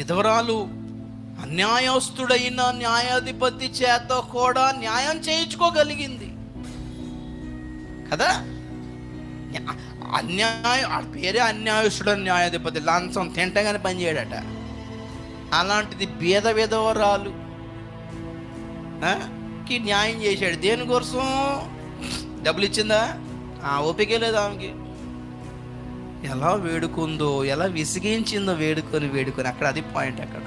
విధవరాలు అన్యాయస్తుడైన న్యాయాధిపతి చేత కూడా న్యాయం చేయించుకోగలిగింది. కదా? అన్యాయం అన్యాయ ఆ పేరే అన్యాయస్తుడు న్యాయాధిపతి. లంచం తింటగానే పనిచేయడట అలాంటిది బీద విధవరాలు కి న్యాయం చేశాడు. దేనికోసం డబ్బులు ఇచ్చిందా ఆ ఓపిక లేదు ఆమెకి. ఎలా వేడుకుందో ఎలా విసిగించిందో వేడుకొని వేడుకొని అక్కడ అది పాయింట్ అక్కడ.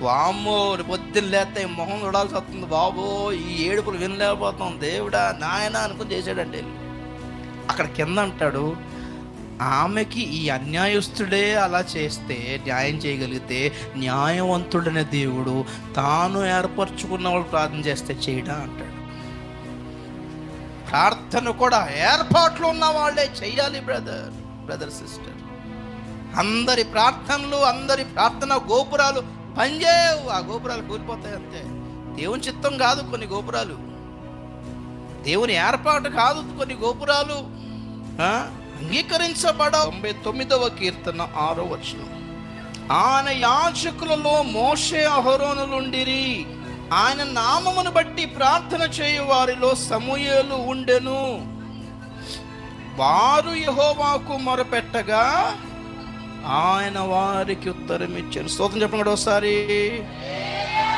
వామ్మో పొద్దున్న లేస్తే మొహం చూడాల్సి వస్తుంది బాబో. ఈ ఏడుపులు వినలేకపోతాం. దేవుడా నాయన అనుకుని చేశాడంటే అక్కడ కింద అంటాడు ఆమెకి ఈ అన్యాయస్తుడే అలా చేస్తే న్యాయం చేయగలిగితే న్యాయవంతుడనే దేవుడు. తాను ఏర్పరచుకున్న వాళ్ళు ప్రార్థన చేస్తే చేయడా? అంటాడు. ప్రార్థన కూడా ఏర్పాట్లు ఉన్న వాళ్ళే చేయాలి బ్రదర్. Brother sister. అందరి ప్రార్థనలు అందరి ప్రార్థన గోపురాలు పనిచేయవు ఆ గోపురాలు కూలిపోతాయి అంతే. దేవుని చిత్తం కాదు కొన్ని గోపురాలు. దేవుని ఏర్పాటు కాదు కొన్ని గోపురాలు. అంగీకరించబడ తొంభై తొమ్మిదవ కీర్తన ఆరో వచనం. ఆయన యాజకులలో మోషే అహరోనులుండిరి. ఆయన నామమును బట్టి ప్రార్థన చేయు వారిలో సమూయేలు ఉండెను. వారు యహోవాకు మొరపెట్టగా ఆయన వారికి ఉత్తరం ఇచ్చారు. స్తోత్రం చెప్పండి ఒకసారి.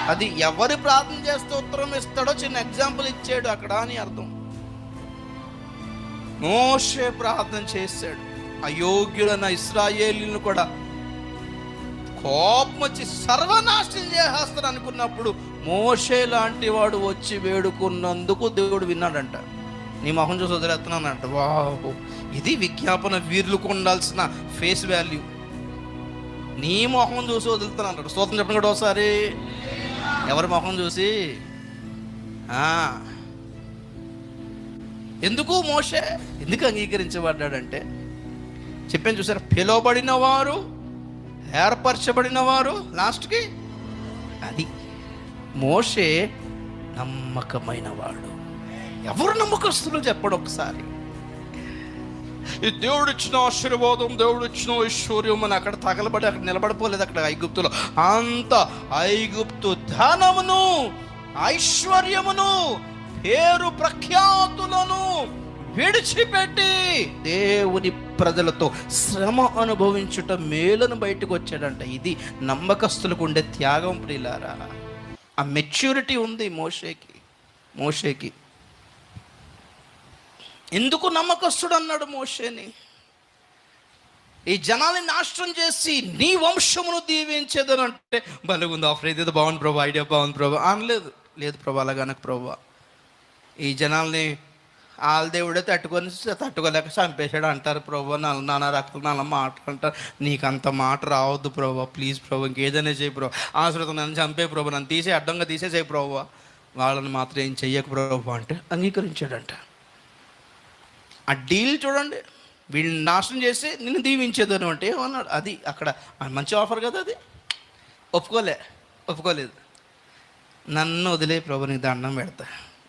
అది ఎవరు ప్రార్థన చేస్తే ఉత్తరం ఇస్తాడో చిన్న ఎగ్జాంపుల్ ఇచ్చాడు అక్కడ అని అర్థం. మోషే ప్రార్థన చేశాడు. అయోగ్యులైన ఇస్రాయేలీలను కూడా కోపం వచ్చి సర్వనాశనం చేసేస్తాడు అనుకున్నప్పుడు మోషే లాంటి వాడు వచ్చి వేడుకున్నందుకు దేవుడు విన్నాడంట. నీ మొహం చూసి వదిలేస్తున్నాను అంట వాహు ఇది విజ్ఞాపన వీరులకు ఉండాల్సిన ఫేస్ వాల్యూ. నీ మొహం చూసి వదులుతున్నాడు స్తోత్రం చెప్పండి కూడా ఒకసారి. ఎవరి మొహం చూసి? ఎందుకు మోషే? ఎందుకు అంగీకరించబడ్డాడంటే చెప్పాను చూసారు పిలువబడిన వారు ఏర్పరచబడిన వారు లాస్ట్కి అది. మోషే నమ్మకమైన వాడు. ఎవరు నమ్మకస్తులు చెప్పడు ఒకసారి. ఈ దేవుడు ఇచ్చిన ఆశీర్వాదం దేవుడు ఇచ్చిన ఐశ్వర్యం అని అక్కడ తగలబడి అక్కడ నిలబడిపోలేదు అక్కడ ఐగుప్తులో. అంత ఐగుప్తు ధనమును ఐశ్వర్యమును పేరు ప్రఖ్యాతులను విడిచిపెట్టి దేవుని ప్రజలతో శ్రమ అనుభవించుట మేలను బయటకు వచ్చాడంట. ఇది నమ్మకస్తులకు ఉండే త్యాగం ప్రియులారా. ఆ మెచ్యూరిటీ ఉంది మోషేకి మోషేకి. ఎందుకు నమ్మకస్తుడు అన్నాడు మోషేని? ఈ జనాల్ని నాశనం చేసి నీ వంశమును దీవించేదని అంటే బలుగుంది ఆఫర్ ఏదో బాగుంది ప్రభా ఐడియా బాగుంది ప్రభు అనలేదు. లేదు ప్రభు అలాగనక ప్రభు. ఈ జనాల్ని వాళ్ళ దేవుడే తట్టుకొని తట్టుకోలేక చంపేశాడు అంటారు ప్రభు. నాలుగు నానా రకాల నాలుగు మాటలు అంటారు. నీకు అంత మాట రావద్దు ప్రభు ప్లీజ్ ప్రభు ఇంకేదైనా చేయి ప్రభు. ఆశ్రతం నన్ను చంపే ప్రభు నన్ను తీసే అడ్డంగా తీసేసే ప్రభు. వాళ్ళని మాత్రం ఏం చెయ్యకు ప్రభు అంటే అంగీకరించాడంట. ఆ డీల్ చూడండి వీళ్ళని నాశనం చేసి నిన్ను దీవించేదని అంటే ఏమన్నాడు? అది అక్కడ మంచి ఆఫర్ కదా అది. ఒప్పుకోలే ఒప్పుకోలేదు. నన్ను వదిలే ప్రభు నీకు దండం పెడతా.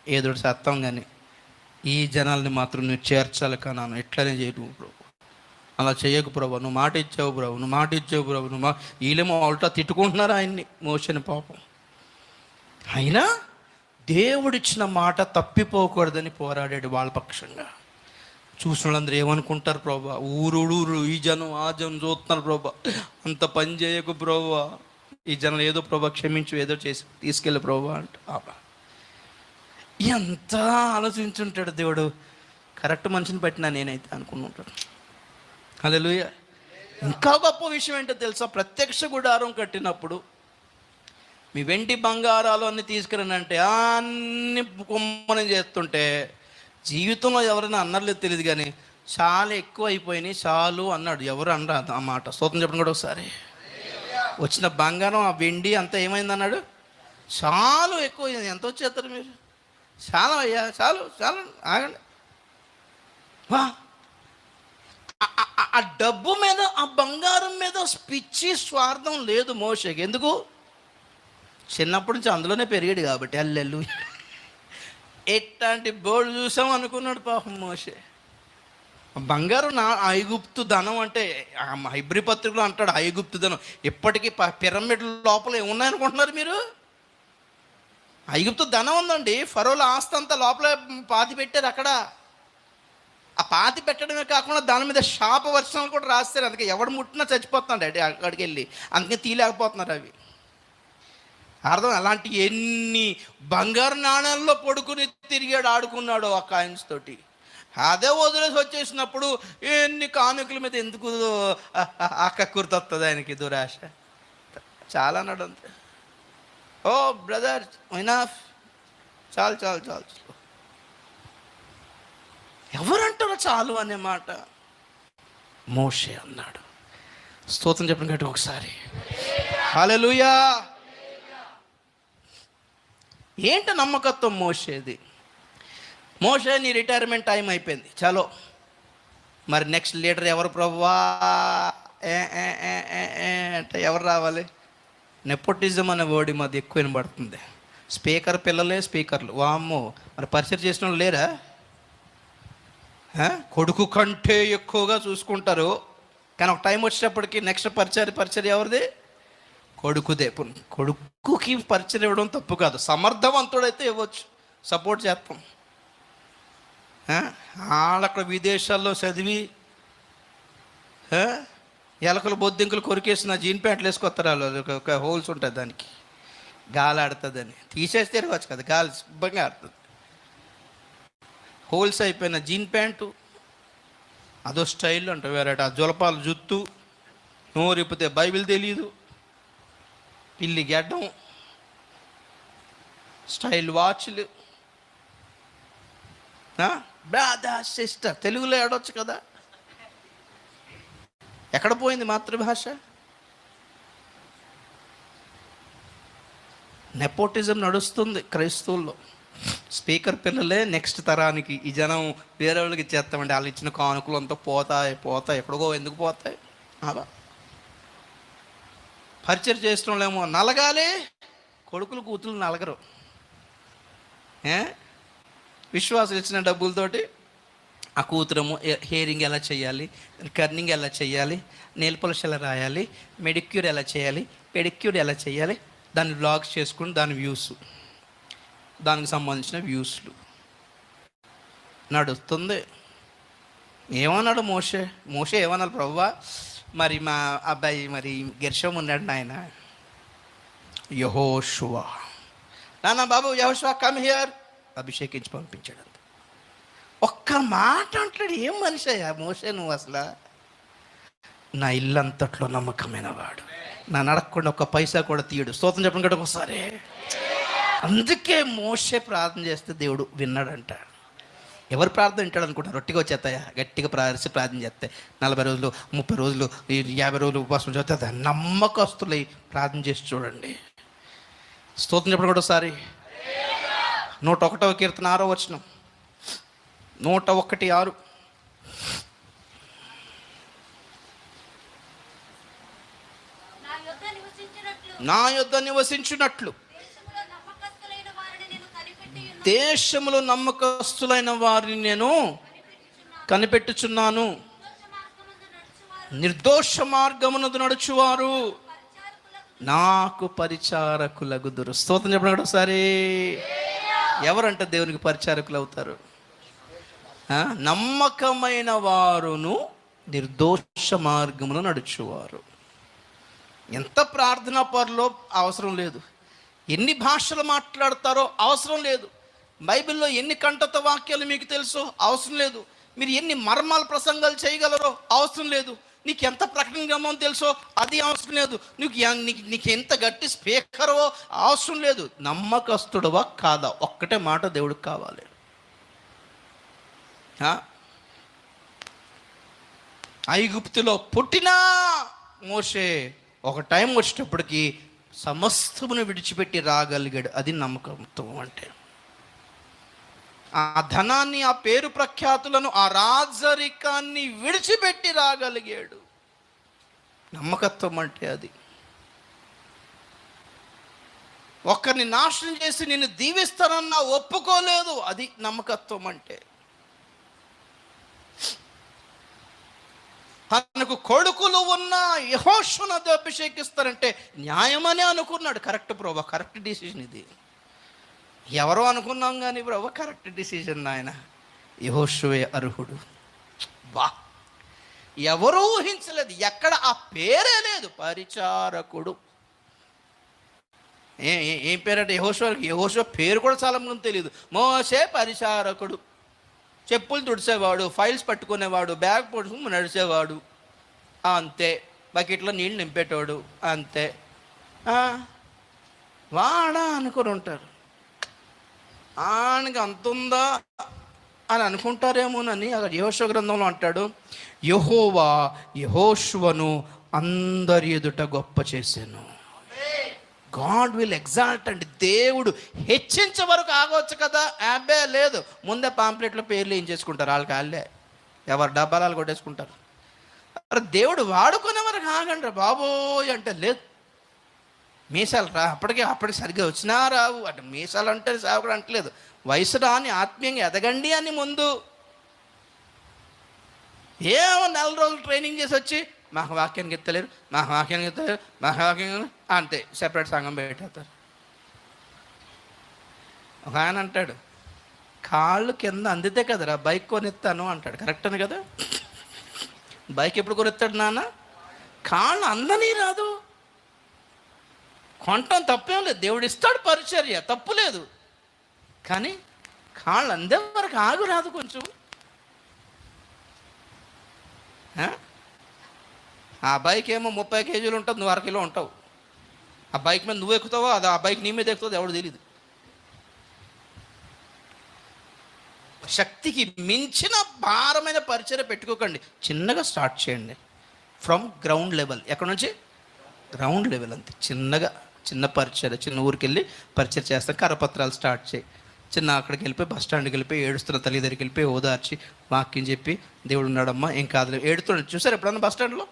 ఏదోడు సత్తం కానీ ఈ జనాల్ని మాత్రం నువ్వు చేర్చాలి కన్నాను ఎట్లనే చేయకు ప్రభు. అలా చేయకు ప్రభు నువ్వు మాట ఇచ్చావు ప్రభు నువ్వు మాట ఇచ్చావు ప్రభు నువ్వు మా వీళ్ళేమో ఆల్టా తిట్టుకుంటున్నారు ఆయన్ని మోషన్ పాపం. అయినా దేవుడిచ్చిన మాట తప్పిపోకూడదని పోరాడాడు వాళ్ళ పక్షంగా. చూసిన వాళ్ళందరూ ఏమనుకుంటారు ప్రభా? ఊరుడు ఈ జనం ఆ జనం చూస్తున్నారు ప్రభా. అంత పని చేయకు ప్రభా. ఈ జనం ఏదో ప్రభా క్షమించు ఏదో చేసి తీసుకెళ్ళి ప్రభా అంట. ఎంత ఆలోచించుంటాడు దేవుడు? కరెక్ట్ మనిషిని పెట్టినా నేనైతే అనుకుని ఉంటాడు లూయ ఇంకా గొప్ప విషయం ఏంటో తెలుసా? ప్రత్యక్ష గుడారం కట్టినప్పుడు మీ వెండి బంగారాలు అన్ని తీసుకురానంటే అన్ని కుమ్మనం చేస్తుంటే జీవితంలో ఎవరైనా అన్నర్లేదు తెలియదు కానీ చాలా ఎక్కువ అయిపోయినాయి. చాలు అన్నాడు. ఎవరు అన్నారు ఆ మాట? స్తోత్రం చెప్పండి కూడా ఒకసారి. వచ్చిన బంగారం ఆ వెండి అంతా ఏమైంది అన్నాడు? చాలు ఎక్కువ అయింది. ఎంత వచ్చేస్తారు మీరు? చాలా అయ్యా చాలు చాలు ఆగండి. వా. ఆ- ఆ డబ్బు మీద ఆ బంగారం మీద పిచ్చి స్వార్థం లేదు మోషకి. ఎందుకు? చిన్నప్పటి నుంచి అందులోనే పెరిగాడు కాబట్టి. అల్లెల్లు ఎట్లాంటి బోర్డు చూసాం అనుకున్నాడు పాపం మోషే. బంగారు నా ఐగుప్తు ధనం అంటే ఆ హైబ్రి పత్రికలో అంటాడు ఐగుప్తు ధనం. ఇప్పటికీ ప- పిరమిడ్ లోపల ఏమున్నాయనుకుంటున్నారు మీరు? ఐగుప్తు ధనం ఉందండి. ఫరోల ఆస్తి అంతా లోపల పాతి పెట్టారు అక్కడ. ఆ పాతి పెట్టడమే కాకుండా దాని మీద శాప వర్షాలు కూడా రాస్తారు. అందుకే ఎవడు ముట్టినా చచ్చిపోతున్నాడు అండి అక్కడికి వెళ్ళి. అందుకే తీయలేకపోతున్నారు అవి. అర్థం? అలాంటి ఎన్ని బంగారు నాణాల్లో పడుకుని తిరిగాడు ఆడుకున్నాడు ఆ కాయిన్స్ తోటి. అదే వదిలేసి వచ్చేసినప్పుడు ఎన్ని కానుకల మీద ఎందుకు అక్కకుర్తొస్తుంది ఆయనకి దురాశ? చాలా అన్నాడు అంతే ఓ బ్రదర్ ఇనాఫ్ చాలు చాలు చాలు చాలు. ఎవరంటారో చాలు అనే మాట. మోషే అన్నాడు. స్తోత్రం చెప్పిన గట్టి ఒకసారి. హలో ఏంటి నమ్మకత్వం మోసేది? మోసే నీ రిటైర్మెంట్ టైం అయిపోయింది. చలో. మరి నెక్స్ట్ లీడర్ ఎవరు ప్రభువా ఏ, ఏ, ఏ, ఏ, ఏ అంటే ఎవరు రావాలి? నెపోటిజం అనే వర్డ్ మాది ఎక్కువ వినబడుతుంది. స్పీకర్ పిల్లలే స్పీకర్లు. వామ్మో. మరి పరిచయం చేసిన వాళ్ళు లేరా? కొడుకు కంటే ఎక్కువగా చూసుకుంటారు. కానీ ఒక టైం వచ్చేటప్పటికి నెక్స్ట్ పరిచయం పరిచయం ఎవరిది? కొడుకుదే కొడుకుకి పరిచయం ఇవ్వడం తప్పు కాదు. సమర్థవంతుడైతే ఇవ్వచ్చు. సపోర్ట్ చేస్తాం. వాళ్ళక్కడ విదేశాల్లో చదివి ఆ? ఎలకలు బొద్దింకలు కొరికేసిన జీన్ ప్యాంట్లు వేసుకొస్తారు వాళ్ళు. ఒక- హోల్స్ ఉంటుంది దానికి. గాలి ఆడుతుందని. తీసేస్తే తిరగచ్చు కదా. గాలి శుభ్రంగా ఆడుతుంది. హోల్స్ అయిపోయిన జీన్ ప్యాంటు అదో స్టైల్ అంట వేరే ఆ జులపాలు జుత్తు నోరిపితే బైబిల్ తెలియదు పిల్లి గడ్డం స్టైల్ వాచ్లు. బ్రాదర్ సిస్టర్ తెలుగులో ఏడవచ్చు కదా? ఎక్కడ పోయింది మాతృభాష? నెపోటిజం నడుస్తుంది క్రైస్తవుల్లో. స్పీకర్ పిల్లలే నెక్స్ట్ తరానికి. ఈ జనం వేరే వాళ్ళకి చేస్తామండి వాళ్ళు ఇచ్చిన కానుకలు అంతా పోతాయి పోతాయి. ఎక్కడికో ఎందుకు పోతాయి? అలా పరిచయం చేసిన నలగాలి. కొడుకులు కూతులు నలగరు. ఏ? విశ్వాసం ఇచ్చిన డబ్బులతోటి ఆ కూతురము హెయిరింగ్ ఎలా చేయాలి కర్నింగ్ ఎలా చేయాలి నెయిల్ పాలిష్ ఎలా రాయాలి మెడిక్యూర్ ఎలా చేయాలి పెడిక్యూర్ ఎలా చేయాలి దాన్ని బ్లాగ్స్ చేసుకుని దాని వ్యూస్ దానికి సంబంధించిన వ్యూస్లు. నడుస్తుంది. ఏమన్నాడు మోషే? మోషే ఏమన్నాడు? ప్రభువా మరి మా అబ్బాయి మరి గెర్షం ఉన్నాడు నాయన. యహోషువా. నాన్న బాబు యహోషువా కమ్ హియర్ అభిషేకించి పంపించాడు అంత ఒక్క మాట అంటాడు ఏం మనిషి అయ్యా? మోసే నువ్వు అసలు? నా ఇల్లంతట్లో నమ్మకమైన వాడు. నా నడకుండా ఒక పైసా కూడా తీయడు. స్తోత్రం చెప్పడం కూడా ఒకసారి. అందుకే మోసే ప్రార్థన చేస్తే దేవుడు విన్నాడంట. ఎవరు ప్రార్థన వింటాడు అనుకుంటారు? రొట్టిగా వచ్చేస్తాయా? గట్టిగా ప్రార్థించి ప్రార్థన చేస్తే నలభై రోజులు ముప్పై రోజులు యాభై రోజులు ఉపవాసం చేస్తే నమ్మకస్తులై ప్రార్థన చేసి చూడండి. స్తోత్రం చెప్పడం కూడా ఒకసారి నూట ఒకటవ కీర్తన ఆరో వచనం. నూట ఒకటి ఆరు. నా యొద్ద నివసించినట్లు. దేశములో నమ్మకస్తులైన వారిని నేను కనిపెట్టుచున్నాను. నిర్దోష మార్గమునదు నడుచువారు. నాకు పరిచారకులగుదురు స్తోత్రం చెప్పడం ఒకసారి. ఎవరంట దేవునికి పరిచారకులు అవుతారు? నమ్మకమైన వారును నిర్దోష మార్గమును నడుచువారు. ఎంత ప్రార్థనా పరులో అవసరం లేదు. ఎన్ని భాషలు మాట్లాడతారో అవసరం లేదు. బైబిల్లో ఎన్ని కంటత వాక్యాలు మీకు తెలుసో? అవసరం లేదు. మీరు ఎన్ని మర్మాల ప్రసంగాలు చేయగలరో? అవసరం లేదు. నీకు ఎంత ప్రకటన గ్రంథం తెలుసో? అది అవసరం లేదు. నీకు నీకు నీకు ఎంత గట్టి స్పీకరో? అవసరం లేదు. నమ్మకస్తుడవా కాదా? ఒక్కటే మాట దేవుడికి కావాలి. ఐగుప్తిలో ఐగుప్తులో పుట్టినా మోషే ఒక టైం వచ్చేటప్పటికి సమస్తమును విడిచిపెట్టి రాగలిగాడు. అది నమ్మకత్వం అంటే. ఆ ధనాన్ని ఆ పేరు ప్రఖ్యాతులను ఆ రాజరికాన్ని విడిచిపెట్టి రాగలిగాడు. నమ్మకత్వం అంటే అది. ఒక్కరిని నాశనం చేసి నిన్ను దీవిస్తానన్నా ఒప్పుకోలేదు అది నమ్మకత్వం అంటే. తనకు కొడుకులు ఉన్న యహోషునది అభిషేకిస్తారంటే న్యాయమని అనుకున్నాడు. కరెక్ట్ ప్రభా కరెక్ట్ డిసిజన్ ఇది. ఎవరో అనుకున్నాం కానీ ప్రభు కరెక్ట్ డిసిజన్ ఆయన యహోషువే అర్హుడు. వా ఎవరూ ఊహించలేదు. ఎక్కడ ఆ పేరే లేదు. పరిచారకుడు. ఏ ఏం పేరంటే యహోషువకి యహోషువ పేరు కూడా చాలా మంది తెలియదు. మోసే పరిచారకుడు. చెప్పులు తుడిసేవాడు ఫైల్స్ పట్టుకునేవాడు బ్యాగ్ పట్టుకుని నడిచేవాడు. అంతే. బకెట్లో నీళ్ళు నింపేటోడు. అంతే. వాడా అనుకుని ఉంటారు. ఆయనకి అంత ఉందా అని అనుకుంటారేమోనని అక్కడ యహోశవ గ్రంథంలో అంటాడు యహోవా యహోష్వను అందరి ఎదుట గొప్ప చేశాను. గాడ్ విల్ ఎగ్జాల్ట్ అండి దేవుడు హెచ్చించే వరకు ఆగవచ్చు కదా? అబ్బే లేదు. ముందే పాంప్లెట్లో పేర్లు ఏం చేసుకుంటారు? వాళ్ళకి వాళ్ళే. ఎవరు డబ్బాలు కొట్టేసుకుంటారు. అరే దేవుడు వాడుకునే వరకు ఆగండి బాబోయ్ అంటే లేదు. మీసాలు రా అప్పటికే అప్పటికి సరిగ్గా వచ్చినా రావు. అంటే మీసాలు అంటే సేవకుడు అంటలేదు. వయసు రాని ఆత్మీయంగా ఎదగండి అని ముందు. ఏమో నెల రోజులు ట్రైనింగ్ చేసి వచ్చి మాకు వాక్యానికి ఎత్తలేరు మాకు వాక్యానికి ఎత్తలేరు మాకు వాక్యం అంతే. సెపరేట్ సంఘం పెట్టేస్తారు. ఒక ఆయన అంటాడు కాళ్ళు కింద అందితే కదరా బైక్ కొనిస్తాను అంటాడు. కరెక్ట్ అని కదా? బైక్ ఎప్పుడు కొనిస్తాడు నాన్న? కాళ్ళు అందని రాదు. కొనటం తప్పేం లేదు. దేవుడు ఇస్తాడు పరిచర్య తప్పు లేదు. కానీ కాళ్ళు అందే వరకు ఆగు రాదు కొంచెం. ఆ? బైక్ ఏమో ముప్పై కేజీలు ఉంటుంది నువ్వు అరకిలో ఉంటావు. ఆ బైక్ మీద నువ్వు ఎక్కుతావో అది ఆ బైక్ నీ మీద ఎక్కుతుంది ఎవడు తెలియదు శక్తికి మించిన భారమైన పరిచయం పెట్టుకోకండి. చిన్నగా స్టార్ట్ చేయండి. ఫ్రమ్ గ్రౌండ్ లెవెల్ ఎక్కడ నుంచి? గ్రౌండ్ లెవెల్ అంతే. చిన్నగా. చిన్న పరిచయం చిన్న ఊరికి వెళ్ళి పరిచయం చేస్తాం కరపత్రాలు స్టార్ట్ చేయి. చిన్న అక్కడికి వెళ్ళిపోయి బస్ స్టాండ్కి వెళ్ళిపోయి ఏడుస్తున్న తల్లి దగ్గరికి వెళ్ళిపోయి ఓదార్చి వాక్యం చెప్పి దేవుడు ఉన్నాడమ్మా ఏం కాదు ఏడుతున్నాడు చూసారు ఎప్పుడన్నా బస్ స్టాండ్లో?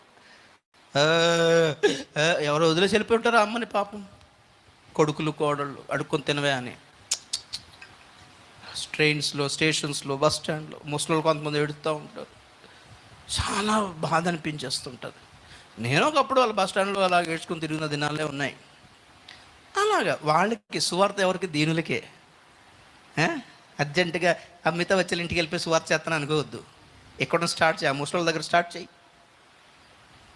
ఎవరు ఎవరో వదిలేసి వెళ్ళిపోయి ఉంటారు అమ్మని పాపం? కొడుకులు కోడళ్ళు అడుక్కొని తినవే అని. ట్రైన్స్లో స్టేషన్స్లో బస్ స్టాండ్లో ముసలు కొంతమంది ఎడుతూ ఉంటారు. చాలా బాధ అనిపించేస్తుంటుంది. నేను ఒకప్పుడు వాళ్ళ బస్ స్టాండ్లో అలా ఏడ్చుకుని తిరిగిన దినాలే ఉన్నాయి. అలాగా. వాళ్ళకి సువార్త ఎవరికి? దీనులకే. ఆ? అర్జెంటుగా అమిత వచ్చే ఇంటికి వెళ్ళిపోయి సువార్త చేస్తాను అనుకోవద్దు. ఎక్కడ స్టార్ట్ చేయి. ఆ ముసలి దగ్గర స్టార్ట్ చేయి.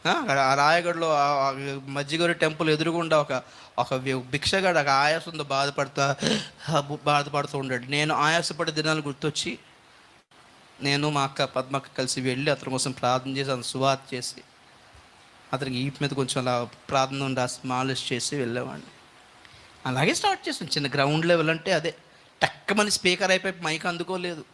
ఆ, అక్కడ మజ్జిగూరి రాయగఢలో టెంపుల్ ఎదురుగుండా ఒక ఒక భిక్షగాడు ఒక ఆయాసంతో బాధపడుతా బాధపడుతూ ఉండాడు. నేను ఆయాసపడే దినాలు గుర్తొచ్చి నేను మా అక్క పద్మక్క కలిసి వెళ్ళి అతని కోసం ప్రార్థన చేసి అతను సువార్త చేసి అతనికి ఈ మీద కొంచెం అలా ప్రార్థన రాసి మాలిష్ చేసి వెళ్ళేవాడిని. అలాగే స్టార్ట్ చేసాం చిన్న గ్రౌండ్ లెవెల్ అంటే అదే. టక్కమని స్పీకర్ అయిపోయి మైక్ అందుకోలేదు.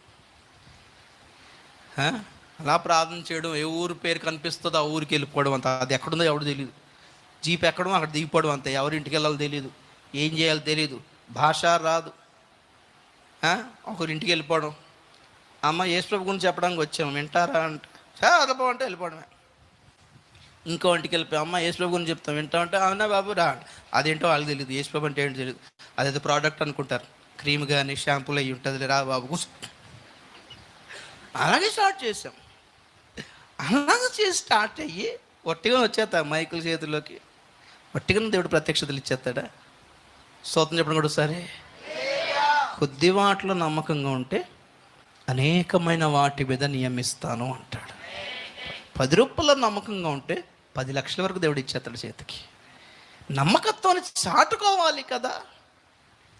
అలా ప్రార్థన చేయడం ఏ ఊరు పేరు కనిపిస్తుందో ఆ ఊరికి వెళ్ళిపోవడం అంత. అది ఎక్కడుందో ఎవడు తెలియదు జీప్ ఎక్కడం అక్కడ దిగిపోవడం అంత. ఎవరింటికి వెళ్ళాలో తెలియదు ఏం చేయాలో తెలియదు భాష రాదు. ఒకరింటికి వెళ్ళిపోవడం. అమ్మ యేసుప్రభు గురించి చెప్పడానికి వచ్చాము వింటారా అంటే. సార్ అంటే వెళ్ళిపోవడమే. ఇంకో ఇంటికి వెళ్ళిపోయి అమ్మ యేసుప్రభు గురించి చెప్తాం వింటా. ఉంటే అవునా బాబు? రా. అదేంటో వాళ్ళకి తెలియదు యేసుప్రభు అంటే ఏంటో తెలియదు అదేదో ప్రోడక్ట్ అనుకుంటారు. క్రీమ్ కానీ షాంపూలు అయ్యి ఉంటుంది రా బాబు కూర్చో. అలాగే స్టార్ట్ చేసాం అలాగే చేసి స్టార్ట్ అయ్యి ఒట్టిగా వచ్చేస్తా మైకుల చేతుల్లోకి. ఒట్టిగా దేవుడు ప్రత్యక్షతలు ఇచ్చేస్తాడా? స్తోత్రం చెప్పడం కూడా సరే కొద్ది వాటిలో నమ్మకంగా ఉంటే అనేకమైన వాటి మీద నియమిస్తాను అంటాడు. పది రూపాయల నమ్మకంగా ఉంటే పది లక్షల వరకు దేవుడు ఇచ్చేస్తాడు చేతికి. నమ్మకత్వాన్ని చాటుకోవాలి కదా.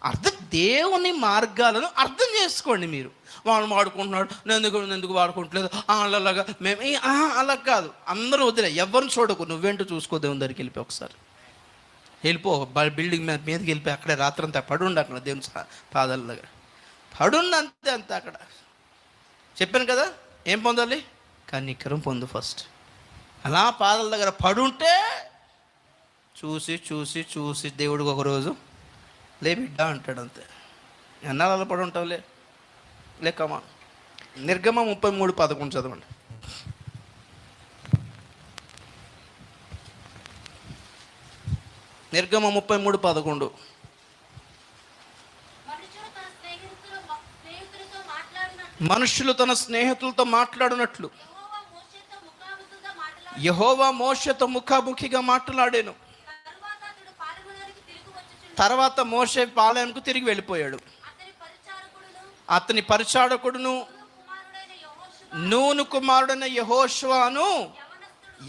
అర్థం దేవుని మార్గాలను అర్థం చేసుకోండి మీరు. వాడు వాడుకుంటున్నాడు నేను ఎందుకు ఎందుకు వాడుకుంటలేదు? ఆ, అలాగా. మేము అలా కాదు. అందరూ వదిలే. ఎవరిని చూడకు. నువ్వేంటో చూసుకో దేవుని దగ్గరికి వెళ్ళిపోయి ఒకసారి. వెళ్ళిపో. బ- బిల్డింగ్ మీద మీదకి వెళ్ళిపోయి అక్కడే రాత్రంతా పడుండు అక్కడ దేవుని పాదాల దగ్గర. పడుండి అంతే అంతే అక్కడ. చెప్పాను కదా? ఏం పొందాలి? కనికరం పొందు ఫస్ట్ అలా పాదాల దగ్గర పడుంటే చూసి చూసి చూసి దేవుడికి ఒకరోజు లే బిడ్డ అంటాడు అంతే. ఎన్నాళ్ళు అలా పడి ఉంటావులే లేకమా నిర్గమ ముప్పై మూడు పదకొండు చదవండి. నిర్గమ ముప్పై మూడు పదకొండు. మనుషులు తన స్నేహితులు స్నేహితులతో మాట్లాడినట్లు మనుషులు తన స్నేహితులతో మాట్లాడినట్లు యహోవా మోషతో ముఖాముఖిగా మాట్లాడాను. తర్వాత మోషే పాలెంకు తిరిగి వెళ్ళిపోయాడు. అతని పరిచారకుడును నూను కుమారుడైన యహోష్వాను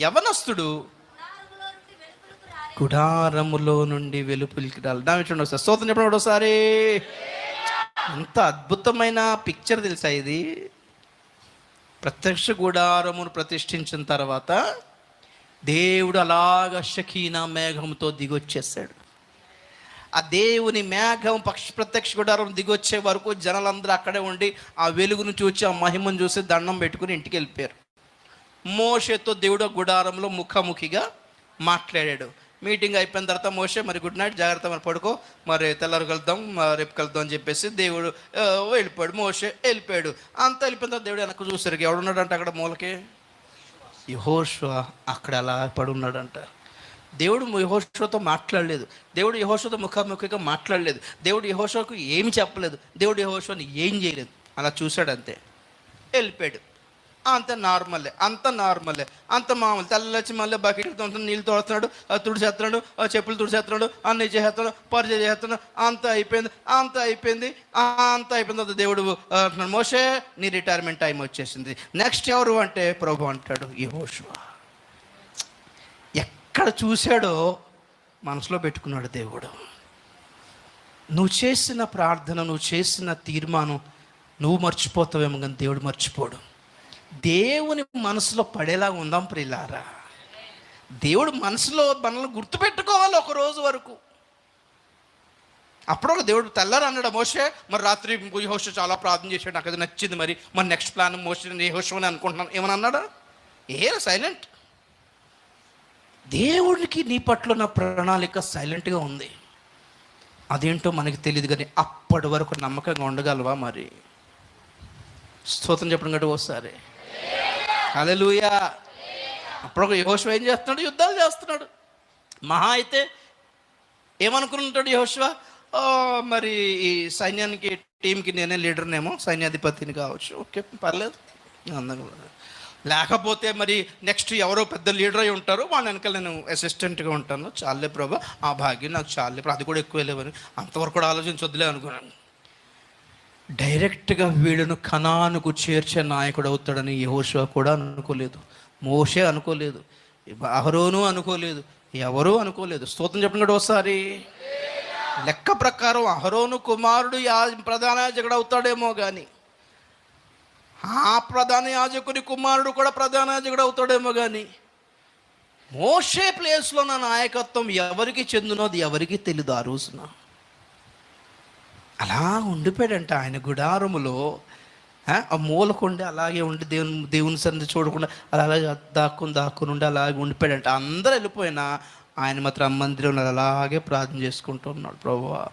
యవనస్తుడు గుడారములో నుండి గుడారములో నుండి వెలుపులికి రాలి. దాని చూడండి ఒకసారి. స్తోత్రం చెప్పండి ఒకసారి? ఎంత అద్భుతమైన పిక్చర్ తెలుసా ఇది? ప్రత్యక్ష గుడారమును ప్రతిష్ఠించిన తర్వాత దేవుడు అలాగ షకీనా మేఘంతో దిగొచ్చేసాడు. ఆ దేవుని మేఘం పక్ష ప్రత్యక్ష గుడారం దిగొచ్చే వరకు జనాలందరూ అక్కడే ఉండి ఆ వెలుగును చూసి ఆ మహిమను చూసి దండం పెట్టుకుని ఇంటికి వెళ్ళిపోయారు. మోషేతో దేవుడు గుడారంలో ముఖాముఖిగా మాట్లాడాడు. మీటింగ్ అయిపోయిన తర్వాత మోషే మరి గుడ్ నైట్ జాగ్రత్త మరి పడుకో. మరి తెల్లారు కలుద్దాం మరి రేపు కలుద్దాం అని చెప్పేసి దేవుడు వెళ్ళిపోయాడు. మోషే వెళ్ళిపోయాడు. అంత వెళ్ళిపోయిన తర్వాత దేవుడు వెనక్కు చూసారు ఎవడున్నాడంట అక్కడ మూలకి? యహోష అక్కడ అలా పడి ఉన్నాడంట. దేవుడు యహోషతో మాట్లాడలేదు. దేవుడు యహోషతో ముఖాముఖిగా మాట్లాడలేదు. దేవుడు యహోషకు ఏమి చెప్పలేదు. దేవుడు యహోషని ఏం చేయలేదు. అలా చూశాడంతే. వెళ్ళిపోయాడు. అంత నార్మలే అంత నార్మలే. అంత మామూలు. తెల్లచ్చి మళ్ళీ బకెట్తో నీళ్ళు తోడుతున్నాడు తుడిచేస్తున్నాడు ఆ చెప్పులు తుడిచేస్తున్నాడు అన్నీ చేస్తున్నాడు పరిచయం చేస్తున్నాడు. అంత అయిపోయింది అంత అయిపోయింది అంత అయిపోయిన తర్వాత దేవుడు ఆ, అంటున్నాడు నీ రిటైర్మెంట్ టైం వచ్చేసింది. నెక్స్ట్ ఎవరు అంటే ప్రభు అంటాడు ఈ ఎక్కడ చూశాడో మనసులో పెట్టుకున్నాడు దేవుడు. నువ్వు చేసిన ప్రార్థన నువ్వు చేసిన తీర్మానం నువ్వు మర్చిపోతావేమో కానీ దేవుడు మర్చిపోడు. దేవుని మనసులో పడేలా ఉందాం ప్రిలారా దేవుడు మనసులో మనల్ని గుర్తుపెట్టుకోవాలి ఒక రోజు వరకు. అప్పుడు ఒక దేవుడు తెల్లారు అన్నాడు మోషే మరి రాత్రి యహోష చాలా ప్రార్థన చేశాడు నాకు అది నచ్చింది మరి. మరి నెక్స్ట్ ప్లాన్ మోషే యహోష అని అనుకుంటున్నాను. ఏమని అన్నాడా? ఏ సైలెంట్ దేవుడికి నీ పట్ల నా ప్రణాళిక సైలెంట్గా ఉంది. అదేంటో మనకి తెలియదు కానీ అప్పటి వరకు నమ్మకంగా ఉండగలవా మరి? స్తోత్రం చెప్పడం గట్టి ఒకసారి హల్లెలూయా. అప్పుడు యహోశ్వ యహోశివ ఏం చేస్తున్నాడు? యుద్ధాలు చేస్తున్నాడు. మహా అయితే ఏమనుకుంటాడు యహోశివ మరి ఈ సైన్యానికి టీంకి నేనే లీడర్నేమో సైన్యాధిపతిని కావచ్చు. ఓకే పర్లేదు. అందంగా లేకపోతే మరి నెక్స్ట్ ఎవరో పెద్ద లీడర్ అయి ఉంటారు వాళ్ళ వెనకాల నేను అసిస్టెంట్గా ఉంటాను. చాలే ప్రభా ఆ భాగ్యం నాకు చాలే. ప్రభా అది కూడా ఎక్కువ లేవని అంతవరకు కూడా ఆలోచించొద్దులే అనుకున్నాను. డైరెక్ట్గా వీళ్ళను కణానుకు చేర్చే నాయకుడు అవుతాడని యహోశివ కూడా అనుకోలేదు. మోషే అనుకోలేదు. అహరోను అనుకోలేదు. ఎవరూ అనుకోలేదు. స్తోత్రం చెప్పినాడు ఒకసారి. లెక్క ప్రకారం అహరోను కుమారుడు యా ప్రధాన యాజకుడు అవుతాడేమో కానీ ఆ ప్రధాన యాజకుని కుమారుడు కూడా ప్రధాన యాజకుడు అవుతాడేమో కానీ మోషే ప్లేస్లో నా నాయకత్వం ఎవరికి చెందునోది ఎవరికి తెలియదు ఆ రోజున. అలా ఉండిపోయాడంట ఆయన గుడారములో. ఆ, మూలకుండి అలాగే ఉండి దేవుని దేవుని సన్నిధి చూడకుండా అలా అలాగే దాక్కుని దాక్కుని ఉండి అలాగే ఉండిపోయాడంట. అందరూ వెళ్ళిపోయినా ఆయన మాత్రం ఆ అలాగే ప్రార్థన చేసుకుంటూ ఉన్నాడు ప్రభువా.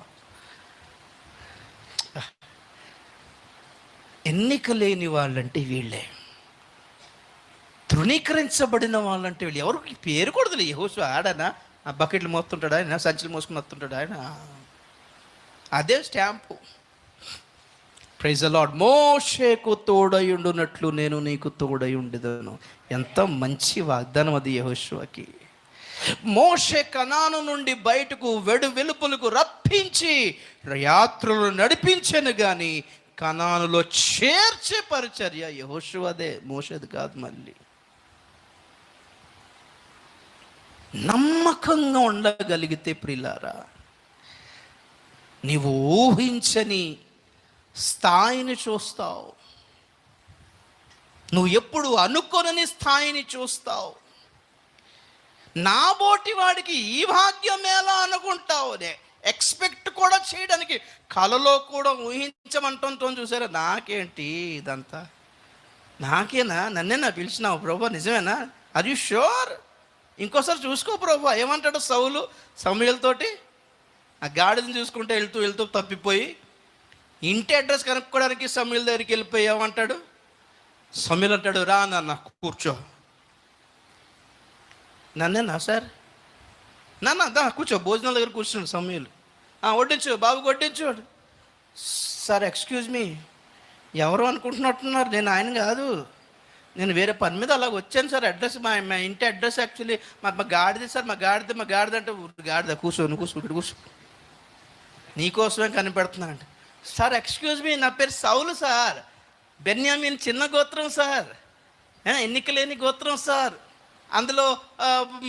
ఎన్నిక లేని వాళ్ళంటే వీళ్ళే. తృణీకరించబడిన వాళ్ళంటే వీళ్ళు. ఎవరికి పేరు కూడదు యహోసు ఆడనా? ఆ బకెట్లు మోస్తుంటాడు ఆయన? సంచులు మోసుకుని వస్తుంటాడు ఆయన? అదే స్టాంపు. ప్రైజ్ అలాడ్ మోషేకు తోడయుండునట్లు నేను నీకు తోడై ఉండేదను ఎంత మంచి వాగ్దానం అది యహోశివకి మోషే కణాను నుండి బయటకు వెడు వెలుపులకు రప్పించి యాత్రలు నడిపించను కానీ కనానులో చేర్చే పరిచర్య యహోశివదే మోషేది కాదు మళ్ళీ. నమ్మకంగా ఉండగలిగితే ప్రిలారా నీవు ఊహించని స్థాయిని చూస్తావు. నువ్వు ఎప్పుడు అనుకోనని స్థాయిని చూస్తావు. నా బోటి వాడికి ఈ భాగ్యం ఎలా అనుకుంటావు? ఎక్స్పెక్ట్ కూడా చేయడానికి కలలో కూడా ఊహించమంటుంతో చూసారా? నాకేంటి ఇదంతా? నాకేనా? నన్నేనా పిలిచినావు ప్రభా? నిజమేనా? ఆర్ యు షూర్ ఇంకోసారి చూసుకో ప్రభా. ఏమంటాడు సౌలు? సమయలతోటి ఆ గాడిదని చూసుకుంటే వెళ్తూ వెళ్తూ తప్పిపోయి ఇంటి అడ్రస్ కనుక్కోవడానికి సమీల దగ్గరికి వెళ్ళిపోయి ఏమంటాడు? సమీల్ అంటాడు రా నాన్న కూర్చో. నన్నేనా సార్? నాన్న దా కూర్చో భోజనాల దగ్గర కూర్చున్నాడు సమీల్. వడ్డించు బాబు వడ్డించు. సార్ ఎక్స్క్యూజ్ మీ ఎవరు అనుకుంటున్నట్టున్నారు? నేను ఆయన కాదు. నేను వేరే పని మీద అలాగ వచ్చాను సార్. అడ్రస్ మా మా ఇంటి అడ్రస్ యాక్చువల్లీ మా మా గాడిది సార్ మా గాడిద మా గాడిద అంటే గాడిద. కూర్చో నువ్వు కూర్చో ఇక్కడ కూర్చో. నీకోసమే కనిపెడుతున్నానంట. సార్ ఎక్స్క్యూజ్ మీ నా పేరు సౌలు సార్. బెన్యామిన్ చిన్న గోత్రం సార్. ఎన్నికలేని గోత్రం సార్. అందులో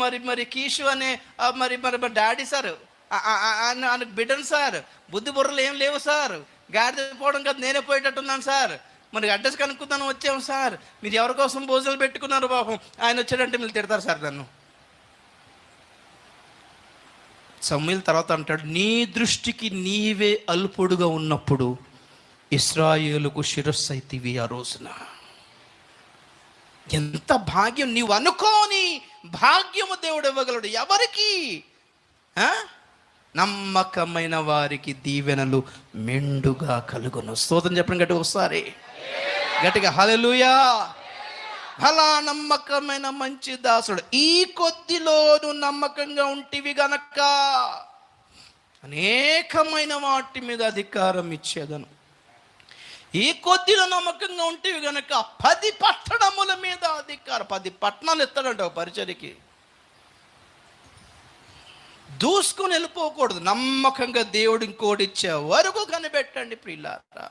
మరి మరి కీషు అనే మరి మరి మరి మా డాడీ సార్. ఆయన ఆయనకు బిడ్డను సార్. బుద్ధి బుర్రలు ఏం లేవు సార్. గాడిద పోవడం కదా నేనే పోయేటట్టున్నాను సార్. మరి అడ్రస్ కనుక్కుందాను వచ్చాము సార్. మీరు ఎవరి కోసం భోజనాలు పెట్టుకున్నారు బాబు ఆయన వచ్చాడంటే మీరు తిడతారు సార్ నన్ను. సమీల్ తర్వాత అంటాడు నీ దృష్టికి నీవే అల్పుడుగా ఉన్నప్పుడు ఇస్రాయేలుకు శిరస్సు అయితివి ఆ రోజున. ఎంత భాగ్యం నీవు అనుకోని భాగ్యము దేవుడు ఇవ్వగలడు. ఎవరికి? నమ్మకమైన వారికి దీవెనలు మెండుగా కలుగును. స్తోత్రం చెప్పండి గట్టిగా ఒకసారి. గట్టిగా హలలుయా అలా నమ్మకమైన మంచి దాసుడు. ఈ కొద్దిలోను నమ్మకంగా ఉంటివి గనక అనేకమైన వాటి మీద అధికారం ఇచ్చేదను. ఈ కొద్దిలో నమ్మకంగా ఉంటివి గనక పది పట్టణముల మీద అధికారం. పది పట్టణాలు ఎత్తాడంట ఒక పరిచర్యకి. దూసుకొని వెళ్ళిపోకూడదు. నమ్మకంగా దేవుడు ఇంకోటి ఇచ్చే వరకు కనిపెట్టండి ప్రియులారా.